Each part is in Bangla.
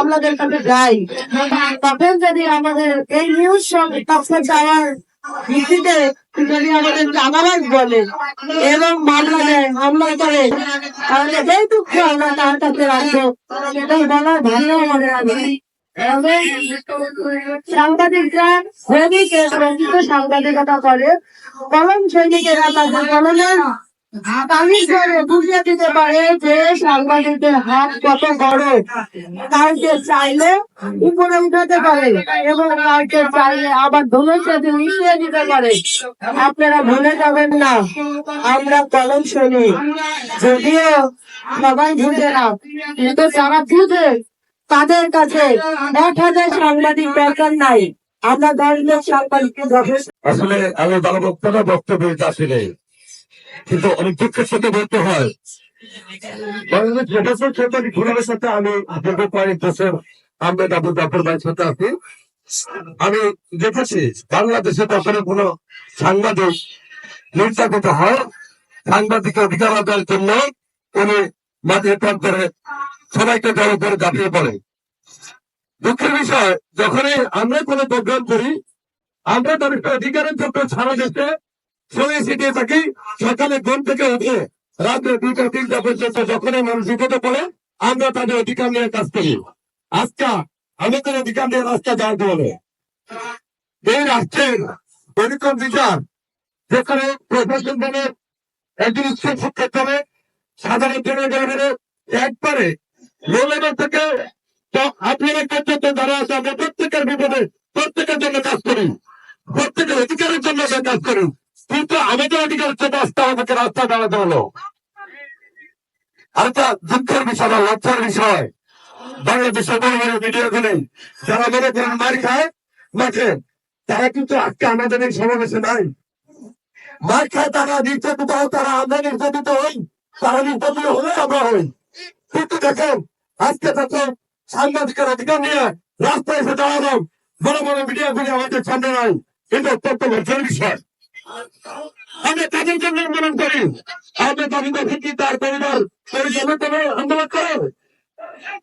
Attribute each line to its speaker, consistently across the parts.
Speaker 1: আপনাদের কাছে যাই। তখন যদি আমাদের এই নিউজ কাছে যাওয়ার ভিত্তিতে যদি আমাদের জানাবাজ বলে এবং মামলা দেয় হামলা করে, তাহলে যেই দুঃখ আমরা তার কাছে রাখব, সেটাই বলার ভালো আমাদের আছে এবং সাংবাদিকরা সৈনিক সংগীত সাংবাদিকতা করে। কলম সৈনিকেরা তাদের কলমের বুঝিয়ে দিতে পারে যে হাত চাইলে উপরে পারে এবং কাউকে চাইলে আবার দিতে পারে। আপনারা ভুলে যাবেন না, আমরা কলম শুনি। যদিও সবাই বুঝে না, কিন্তু যারা বুঝে তাদের কাছে এক হাজার সাংবাদিক বেতন নাই। আমরা দশ সাংবাদিককে যথেষ্ট
Speaker 2: আসলে আমি ভালো বক্তব্য বক্তব্য কিন্তু অনেক দুঃখের সাথে বলতে হয়। বাংলাদেশ ঘুরানোর সাথে আমি দীর্ঘ কয়েক বছর আহমেদ আবু জাফর ভাইয়ের সাথে আছি। আমি দেখেছি বাংলাদেশে তখন কোন সাংবাদিক নির্যাতিত হয়। সাংবাদিক অধিকার আদায়ের জন্য উনি পথ করে সবাইকে জড়ো করে ঝাঁপিয়ে পড়ে। দুঃখের বিষয়, যখনই আমরা কোনো প্রোগ্রাম করি, আমরা তাদের অধিকারের জন্য সারা দেশে ছিটিয়ে থাকি সকালে ঘুম থেকে উঠে রাত্রে দুইটা, তিনটা পর্যন্ত যখনই মানুষ বিপদে পড়ে, আমরা তাদের অধিকার নিয়ে কাজ করি। আজকে আমাদের অধিকার নিয়ে রাস্তা দাঁড়াতে হবে এই রাষ্ট্রের এরকম বিচার যেখানে প্রশাসন বলে একজন উচ্চ শিক্ষক হবে সাধারণ জনগণের একবারে লো লেভেল থেকে আপনারা পর্যন্ত যারা আছে, আমরা প্রত্যেকের বিপদে, প্রত্যেকের জন্য কাজ করি। প্রত্যেকের অধিকারের জন্য কাজ করি। কিন্তু আমাদের অধিকার রাস্তা আমাকে রাস্তা দাঁড়াতে হলো। আরেকটা দুঃখের বিষয় বা লজ্জার বিষয়। যারা খায়, মার খায়। তারা তারা তারা কিন্তু দেখেন, আজকে সাংবাদিকের অধিকার নিয়ে রাস্তায় এসে দাঁড়ানো বড় বড় মিডিয়াগুলি আমাদের সামনে নাই। কিন্তু অত্যন্ত লজ্জার বিষয়। আমরা তাদের জন্য আন্দোলন করি। আমরা দাবিন্দা ভিত্তি তার পরিবার পরিচালনা করে আন্দোলন করে।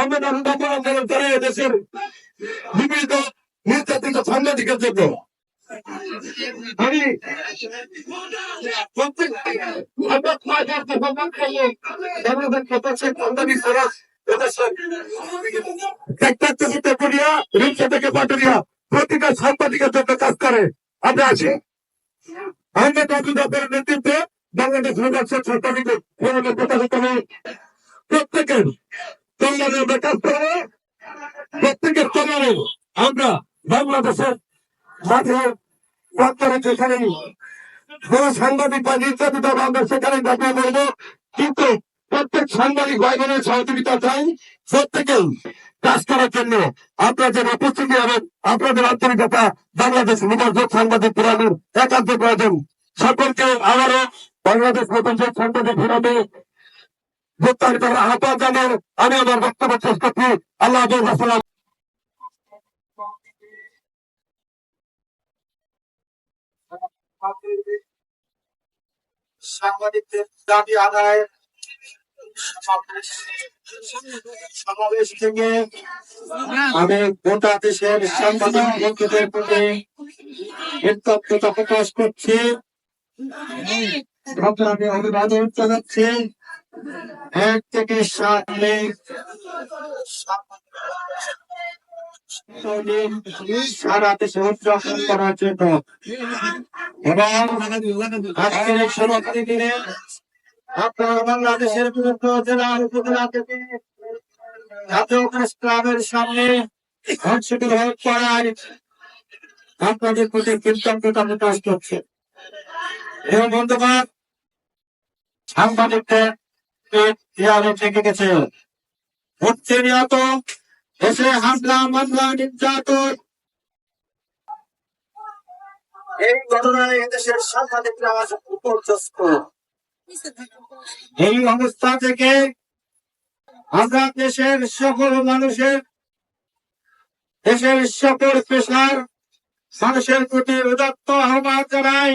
Speaker 2: আমরা দাবিন্দা আন্দোলন করে দেশের বিভিন্ন নির্যাতিত সাংবাদিকের জন্য। আমি প্রত্যেক সাংবাদিকের জন্য কাজ করে। আমরা আছি। আমরা দাবিদারের নেতৃত্বে বাংলাদেশ নির্বাচন প্রকাশিত প্রত্যেকের কল্যাণে আমরা প্রত্যেকের কল্যাণে আমরা বাংলাদেশের মাঠে যেখানে কোন সাংবাদিক বা নির্যাতিত আমরা সেখানে দাবিয়ে করব কিন্তু প্রত্যেক সাংবাদিক বোনের সহযোগিতা চাই। প্রত্যেকেই কাজ করার জন্য আপনাদের উপস্থিতি এবং আপনাদের আন্তরিকতা বাংলাদেশ নির্বাচন সাংবাদিক ফোরামের একান্ত প্রয়োজন। সকলকে আবারও বাংলাদেশ নতুন সাংবাদিক ফোরামে আহ্বান জানার আমি আমার বক্তব্য শেষ করছি। আল্লাহ
Speaker 3: সাংবাদিকদের দাবি আদায় সমাবেশ থেকে আমি গোটা দেশের সাংবাদিক বন্ধুদের প্রতি কৃতজ্ঞতা প্রকাশ করছি। আমি অভিবাদন জানাচ্ছি। এক থেকে সাত মে। সারা দেশে উদযাপন করার জন্য। এবং আজকের সমাপ্তি দিনে আপনারা বাংলাদেশের বিভিন্ন জেলার উপজেলা থেকে জাতীয় প্রেস ক্লাবের সামনে অংশগ্রহণ হয়ে পড়ায় আপনাদের প্রতি কৃতজ্ঞতা প্রকাশ করছে। এবং বন্ধুবান সাংবাদিকদের থেকে গেছে। নিহত দেশে হামলা, মামলা, নির্যাতন। এই ঘটনায় এদেশের সাংবাদিকরা আজ এই অবস্থা থেকে আমরা দেশের সকল মানুষের, দেশের সকল পেশার মানুষের প্রতি উদাত্ত আহ্বান জানাই।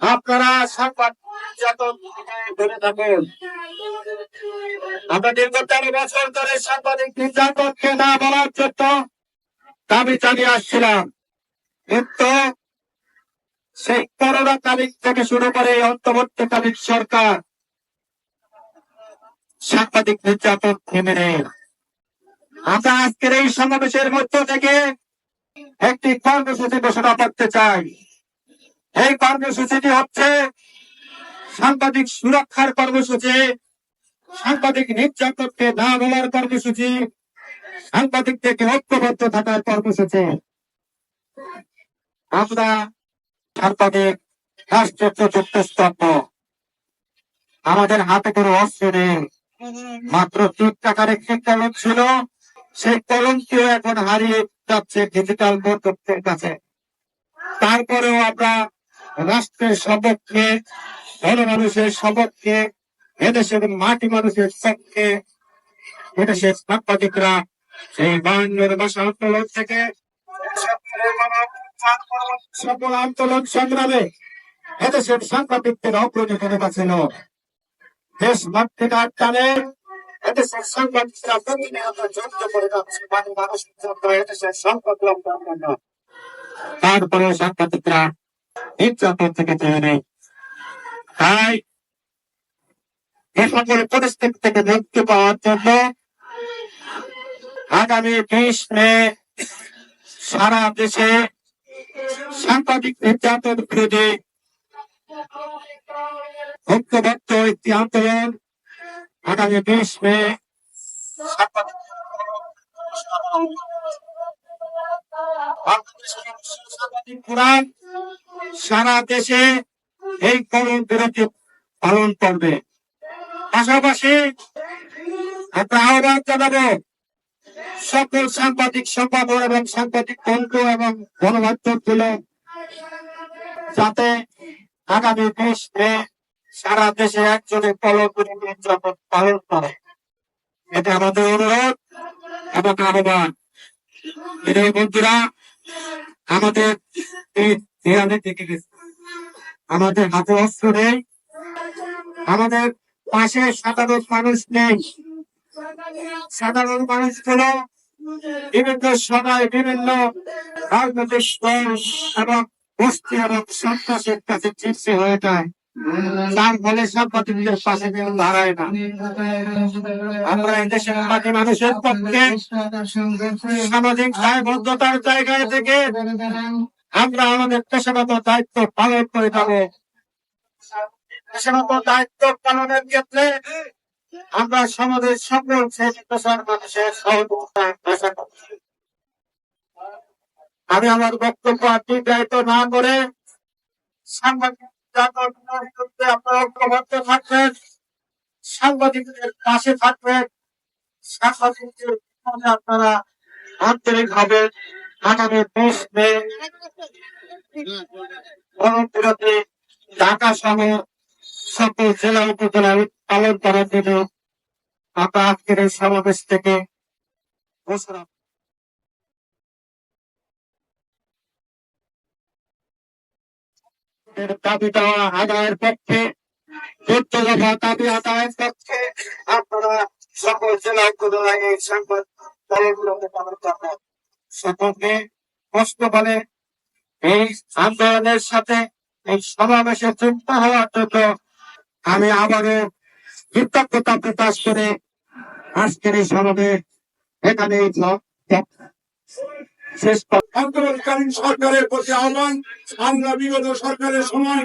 Speaker 3: আপনারা সংবাদ আমরা দীর্ঘ তেরো বছর ধরে সাংবাদিক নির্যাতনকে না বলার জন্য দাবি চালিয়ে আসছিলাম। কিন্তু সেই থেকে শুরু করে অন্তর্বর্তীকালীন সরকার সাংবাদিক নির্যাতন থেমে নেই। আমরা আজকের এই সমাবেশের মধ্য থেকে একটি কর্মসূচি ঘোষণা করতে চাই। এই কর্মসূচিটি হচ্ছে সাংবাদিক সুরক্ষার কর্মসূচি, সাংবাদিক নির্যাতনকে না বলার কর্মসূচি, সাংবাদিকদেরকে ঐক্যবদ্ধ থাকার কর্মসূচি। আমরা সাংবাদিক আমাদের হাতে কোনো অস্ত্র নেই। মাত্র তিন টাকার ছিল। সেই এখন হারিয়ে যাচ্ছে ডিজিটাল কাছে। তারপরেও আমরা রাষ্ট্রের সপক্ষে জনমানুষের সপক্ষে এদেশের মাটি মানুষের পক্ষে এদেশের সাংবাদিকরা সেই বায়ান্নর ভাষা আন্দোলন থেকে সকল আন্দোলন সংগ্রামে এদেশের সাংবাদিকদের অগ্রণী ভূমিকা ছিল দেশ মাতৃকার টানে এদেশের সাংবাদিকরা প্রতিনিয়ত যুদ্ধ করে যাচ্ছে মানে মানুষের জন্য এদেশের সংকট লঙ্ঘন জন্য তারপরে সাংবাদিকরা নির্যাতন থেকে তুলে নেই তাই এ সকল পরিস্থিতি থেকে মুক্তি পাওয়ার জন্য আগামী বিশ মে সারা দেশে সাংবাদিক নির্যাতন বিরোধী ঐক্যবদ্ধ একটি আন্দোলন আগামী বিশ মে সারা দেশে এই করণ বিরতি পালন করবে। পাশাপাশি আমরা আহ্বান জানাব সকল সাংবাদিক সম্পাদক এবং সাংবাদিক বন্ধু এবং গণমাধ্যমগুলো যাতে আগামী বিশ মে সারা দেশে একজনে করে নির্যাতন পালন করে। এটা আমাদের অনুরোধ এবং আহ্বান। এই বন্ধুরা, আমাদের দেয়ালে থেকে গেছে আমাদের হাতে অস্ত্র নেই। আমাদের পাশে সাধারণ মানুষ নেই। সাধারণ মানুষ মানুষগুলো বিভিন্ন সময় বিভিন্ন রাজনৈতিক দল এবং গোষ্ঠী এবং সন্ত্রাসের কাছে চিপসে হয়ে যায়। তার ফলে পাশে কেউ দাঁড়ায় না। আমরা মাটি মানুষের পক্ষে সামাজিক দায়বদ্ধতার জায়গায় থেকে আমরা আমাদের পেশাগত দায়িত্ব পালন করে যাব। পেশাগত দায়িত্ব পালনের ক্ষেত্রে আমরা সমাজের সকল শ্রেণি পেশার মানুষের সহযোগিতা আমি আমার বক্তব্য দীর্ঘায়িত না করে সাংবাদিকদের থাকবেন, সাংবাদিকদের আপনারা ঢাকা সহ সকল জেলা উপজেলায় পালন করার জন্য আমরা আজকের এই সমাবেশ থেকে ঘোষণা। দাবি দেওয়া আদায়ের পক্ষে দফা দাবি আদায়ের পক্ষে আপনারা সকল জেলা এই সংবাদ দলগুলোকে পালন করবেন। কষ্ট বলে এই আন্দোলনের সাথে এই সমাবেশে যুক্ত হওয়ার জন্য আমি আবারও কৃতজ্ঞতা প্রকাশ করে আজকের এই সমাবেশ এখানে শেষ
Speaker 4: আন্দোলনকালীন সরকারের প্রতি আহ্বান আমরা বিগত সরকারের সময়